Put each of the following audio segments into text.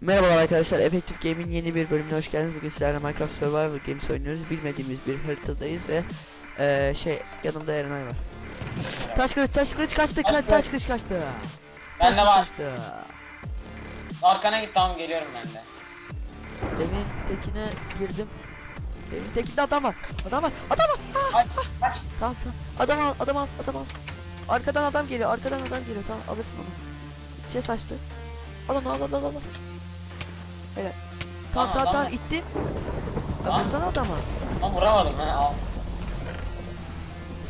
Merhabalar arkadaşlar, Effective Game'in yeni bir bölümüne hoş geldiniz. Bugün sizlerle Minecraft Survival Games oynuyoruz. Bilmediğimiz bir haritadayız ve eee şey yanımda Erenay var. Taş kılıç, taş kılıç kaçtı, ka- taş kılıç kaçtı. Ben de Taş var. kılıç kaçtı. Arkana git tamam geliyorum ben de. Demin tekine girdim. Demin tekinde adam var. Adam var, adam var. Kaç kaç. Tamam tamam. Adam al, adam al, adam al. Arkadan adam geliyor, arkadan adam geliyor. Tamam alırsın onu. Chest açtı. Al onu, al al al al. Helal. Tamam tamam tamam var. itti. Lan. Ya vursana adama. Ama vuramadım ha al.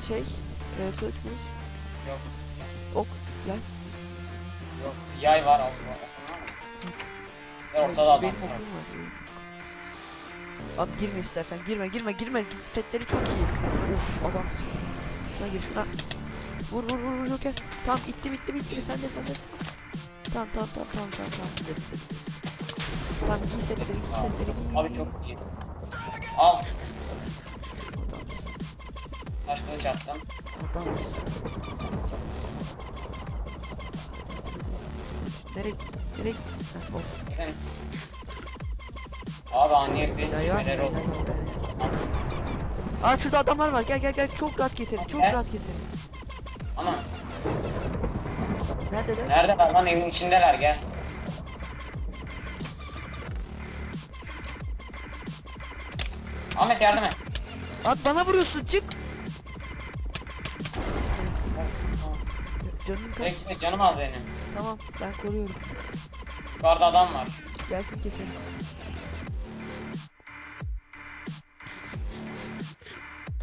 Şey, e, kılıç kılıç. Yok Ok, yay. yok yay var al. Ya ortada adam Benim okum var. Abi girme istersen girme girme girme setleri çok iyi. Uf adamsın. Şuna gir şuna. Vur vur vur vur Joker. Tamam ittim ittim ittim sen de sen de. Tamam tamam tamam tamam tamam tamam. Tamam giy setleri giy setleri giy. Abi çok iyi. Al. Taş kılıç attım. Adamsın. Nereye nereye Heh, of. Efendim. Abi aniyet bir Ya ya. şeyler oldu. Aa şurada adamlar var. Gel gel gel. Çok rahat keseriz. Çok rahat keseriz. Ana Neredeler? nerede var lan evin içindeler gel. Ahmet yardım et. Abi bana vuruyorsun. Çık. Canım kaç. Bekle canım al benim. Tamam ben koruyorum. Yukarıda adam var. Gelsin kesin.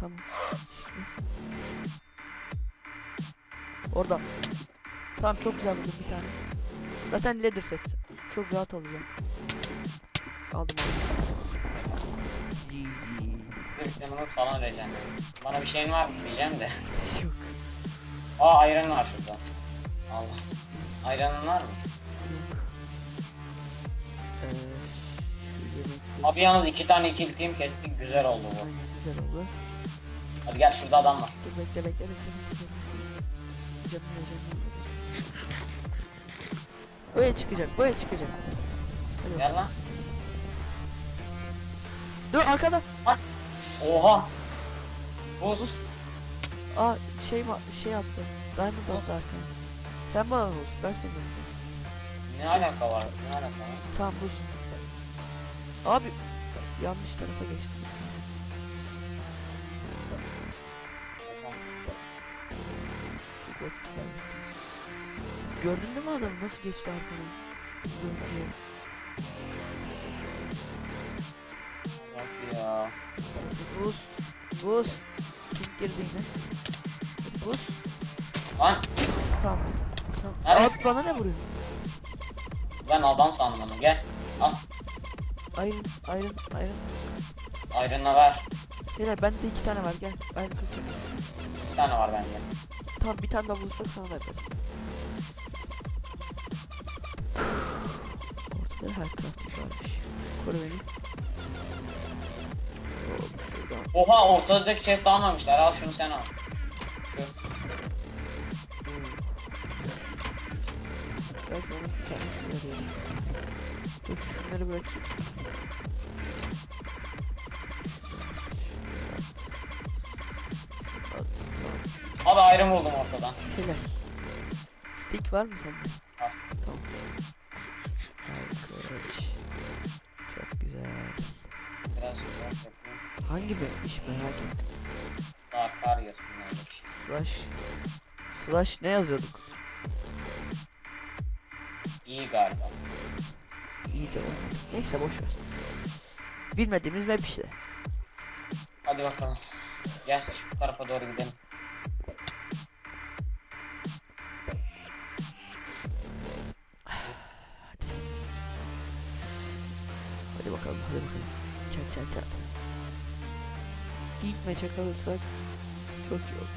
Tamam. Orada. Tamam çok güzel buldum bir tane. Zaten leather set. Çok rahat alacağım. Aldım aldım. Bir canımız falan vereceğim. Bana bir şeyin var mı diyeceğim de. Aa ayran var şurada. Allah. Ayranın var mı? Ee, Abi yalnız iki tane kill team kestik güzel oldu bu. Aynen güzel oldu. Hadi gel şurada adam var. Dur bekle bekle bekle. bekle. Canım canım. Böyle çıkacak, böyle çıkacak. Hadi Gel lan. Dur arkada. Oha. Buz. Aa şey ma şey attı. Diamond attı arkaya. Sen bana vur. Ben seni vurayım. Ne alaka var? Ne alaka var? Tamam buz. Abi yanlış tarafa geçtim. Çok vakit kaybettim. Gördün değil mi adamı nasıl geçti arkadan? Diye. Buz. Buz. Kim girdi yine? Buz. Lan Tamam. Tamam. Abi bana ne vuruyor? ben adam sandım onu. Gel. Al. Iron, iron, iron. Ayranına ver. Beyler bende de iki tane var gel. Iron kılıç. Bir tane var bende. Tamam bir tane daha bulursak sana da yaparız. Ortada her crafting varmış. Koru beni. Oha ortadaki chest almamışlar. Al şunu sen al. Şu. Onun. Dur şunları at, Abi ayrım buldum ortadan. Helal. Stick var mı sende? Hangi bölümmüş merak ettim. Bir şey. Slash. Slash ne yazıyorduk? İyi galiba. İyi de olmadı. Neyse boş ver. Bilmediğimiz map işte. Hadi bakalım. Gel şu tarafa doğru gidelim. İlk maça kalırsak çok iyi olur.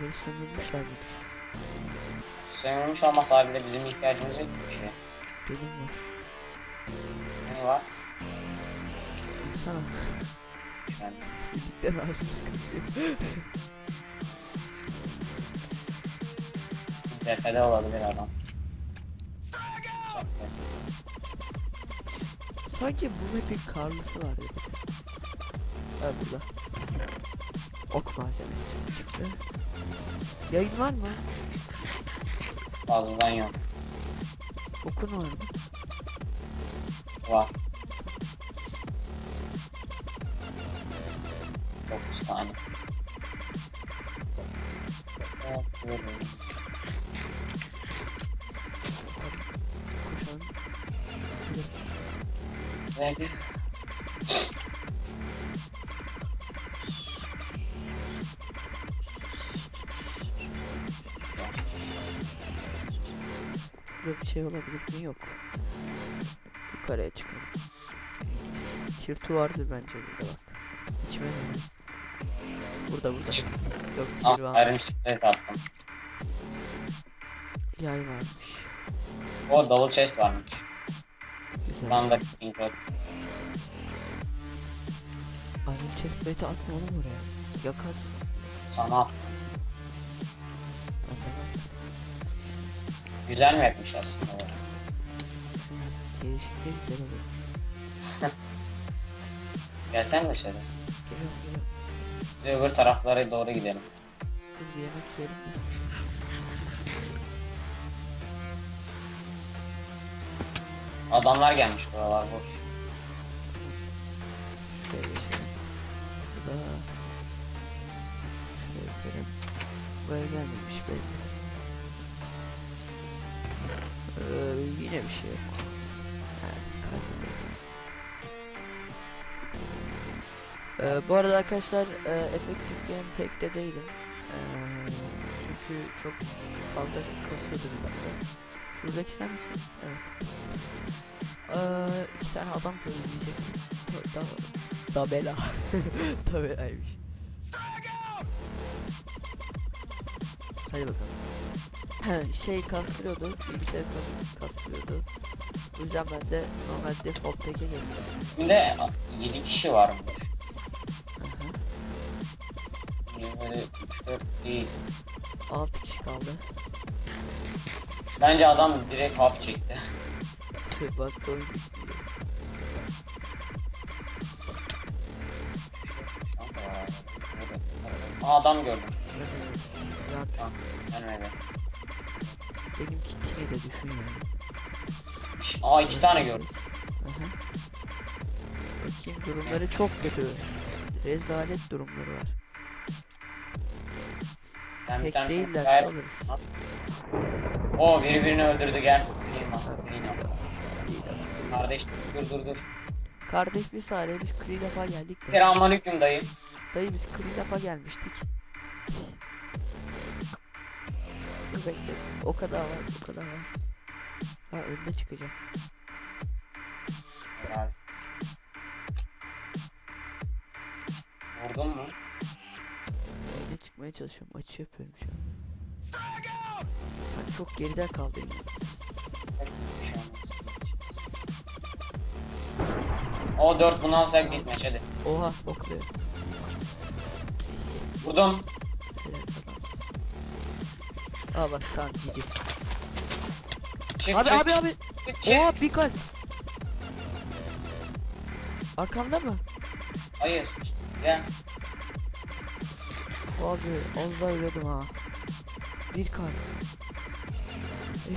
Böyle sömürmüşler midir? Sevmemiş olmasa harbiden bizim ihtiyacımız yok bir şey. Benim var. Ne var? İnsana. Ben Fizikten lazım sıkıntı tepede olabilir adam. Sanki bu map'in karlısı var ya. Ha burada. Ok malzemesi çıktı. Yayın var mı? Fazladan yok. Okun var mı? Var. 9 tane. Evet, buyurun. Koşalım. Ve şey olabilir mi? Yok. Yukarıya çıkalım. Tirtu vardır bence burada bak. İçime mi? Burada burada. Yok tir var. Chestplate attım. Yay varmış. O double chest varmış. Standard King Road. Iron chestplate'i atma oğlum oraya. Yakarsın. Sana at. Güzel mi yapmış aslında? bu? Gelişik değil güzel olur. Gelsene dışarı. Geliyorum geliyorum. Bir öbür taraflara doğru gidelim. Biz bir yemek yiyelim. Adamlar gelmiş buralar boş. Şuraya geçelim. Burada. Şuraya gidelim. Buraya gelmemiş belli. Yine bir şey yok. Ee, bu arada arkadaşlar e, Effective Gamepack'te değilim. Ee, çünkü çok fazla kasıyordu biraz. Şuradaki sen misin? Evet. Ee, iki tane adam söyleyecek. Da, da, tabela. Tabelaymış. Hadi bakalım. Şey kastırıyordu, bilgisayar kas, kastırıyordu. O yüzden ben de normal default pack'e geçtim. De 7 kişi varmış. Niye böyle 3-4 değil. 6 kişi kaldı. Bence adam direkt hap çekti. Tüh bak bitmiyor. Aa adam gördüm. Ya Gelmedi. Benim kitimi de düşün yani. Şş, Aa iki tane gördüm. Aha. Bakayım durumları çok kötü. Rezalet durumları var. Ben bir Pek tanesini değiller gayet... alırız. Oo biri birini öldürdü gel. Clean clean değil ama. Kardeş dur dur dur. Kardeş bir saniye biz Kree defa geldik de. Selamünaleyküm dayı. Dayı biz Kree defa gelmiştik. Bekle. O kadar var, o kadar var. Ha önüne çıkacağım. Helal. Vurdun mu? Önüne çıkmaya çalışıyorum. Açı yapıyorum şu an. Ben çok geride kaldım. O 4 bunu alsak gitmeç hadi. Oha bokluyor. Vurdum. Aa bak tamam cici. Çık Abi çık abi abi. çık, çık. Oha bir kalp. Arkamda mı? Hayır. Gel. Abi az daha ölüyordum ha. Bir kalp.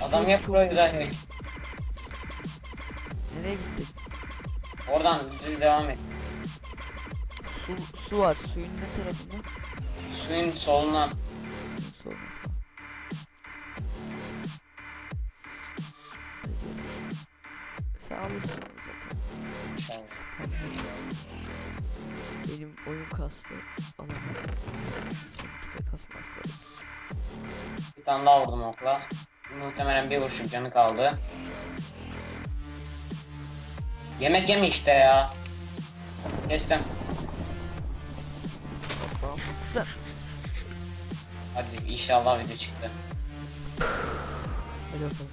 Adam hep güzel. direkt. Nereye gittin? Oradan düz devam et. Su, su var. Suyun ne tarafında? Suyun soluna. Sen alırsın zaten. Benim oyun kastı. Alamam. Seninki de kasmazsa. Bir tane daha vurdum okla. Muhtemelen bir vuruşum canı kaldı. Yemek yeme işte ya. Kestim. Sen. Hadi inşallah video çıktı. Hadi bakalım.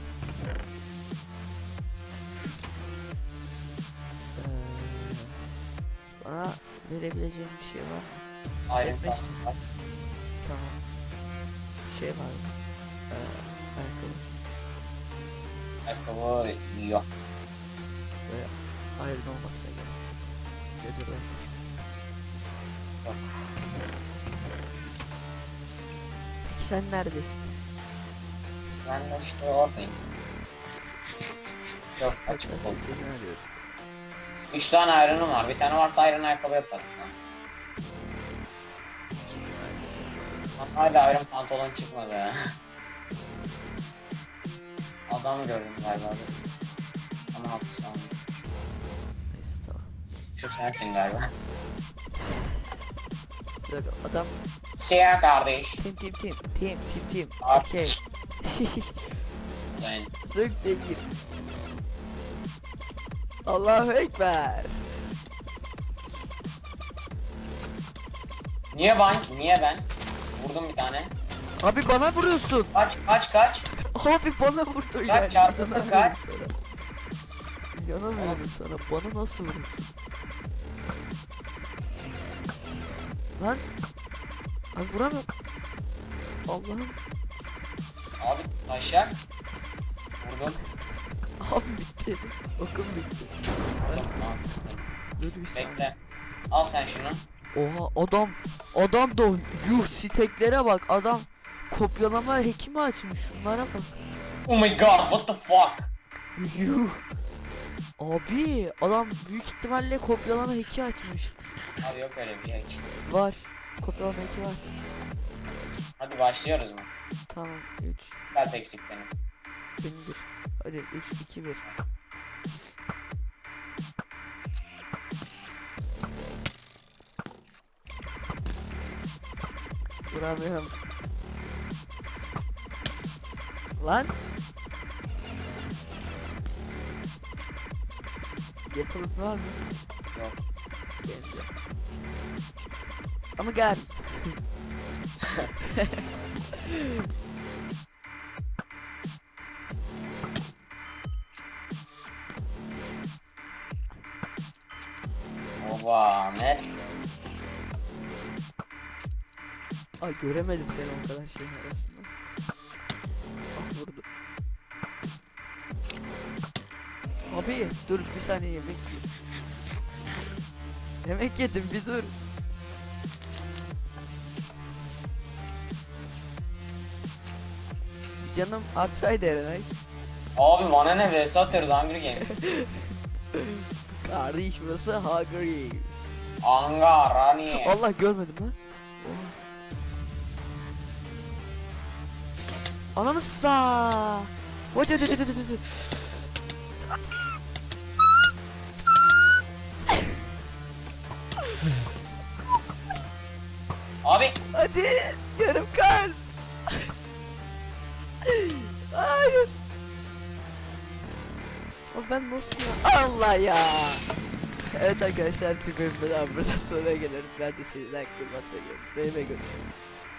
Bana verebileceğin bir şey var mı? Yetmiş. Pass var. Tamam. Şey var mı? Ee, ayakkabı. Ayakkabı yok. Böyle Iron olmasına gerek. Nedir o? Yok. Peki sen neredesin? Ben de işte oradayım. Yok açık oldu. seni arıyorum. 3 tane iron'um var. Bir tane varsa iron ayakkabı yaparız Hala iron pantolon çıkmadı ya. Adam gördüm galiba. Ama hapis aldım. Neyse tamam. Şu sensin galiba. Bir dakika adam Siyah kardeş. tim tim tim tim tim tim. Okey. Zık değil. Allahu Ekber. Niye bank? Niye ben? Vurdum bir tane. Abi bana vuruyorsun. Kaç kaç kaç. Abi bana vurdu yani. çarpı İnanamıyorum kaç? sana. İnanamıyorum sana. Bana nasıl vuruyorsun? Lan. Abi vuramıyorum. Allah'ım. Abi taşak. Vurdum. Abi bitti. Okum bitti. Dur bir saniye. Bekle. Al sen şunu. Oha adam adam da yuh steklere bak adam kopyalama hekimi açmış şunlara bak. Oh my god, what the fuck? Yuh. Abi adam büyük ihtimalle kopyalama heki açmış. Abi yok öyle bir şey. Var. Kopyalama heki var. Hadi başlıyoruz mu? Tamam 3 Dert eksik benim. 1. Hadi 3 2 1. Vuramıyorum. Lan. Yapılıp var mı? Yok. Benim de. Ama gel. göremedim seni o kadar şeyin arasında. Ah vurdu. Abi dur bir saniye yemek yiyeyim. Yemek yedim bir dur. Canım artsaydı Erenay. Abi bana ne vs atıyoruz Hunger Game. Kardeş burası Hunger Games. Anga, Rani. Allah görmedim lan. Ananı sa. Tü. Abi Hadi yarım kalp. Hayır. Ama ben nasıl ya? Allah ya. Evet arkadaşlar bir bölümde daha burada sonuna geliriz. Ben de sizden kırmakla görüşürüz. Benim görüşürüz.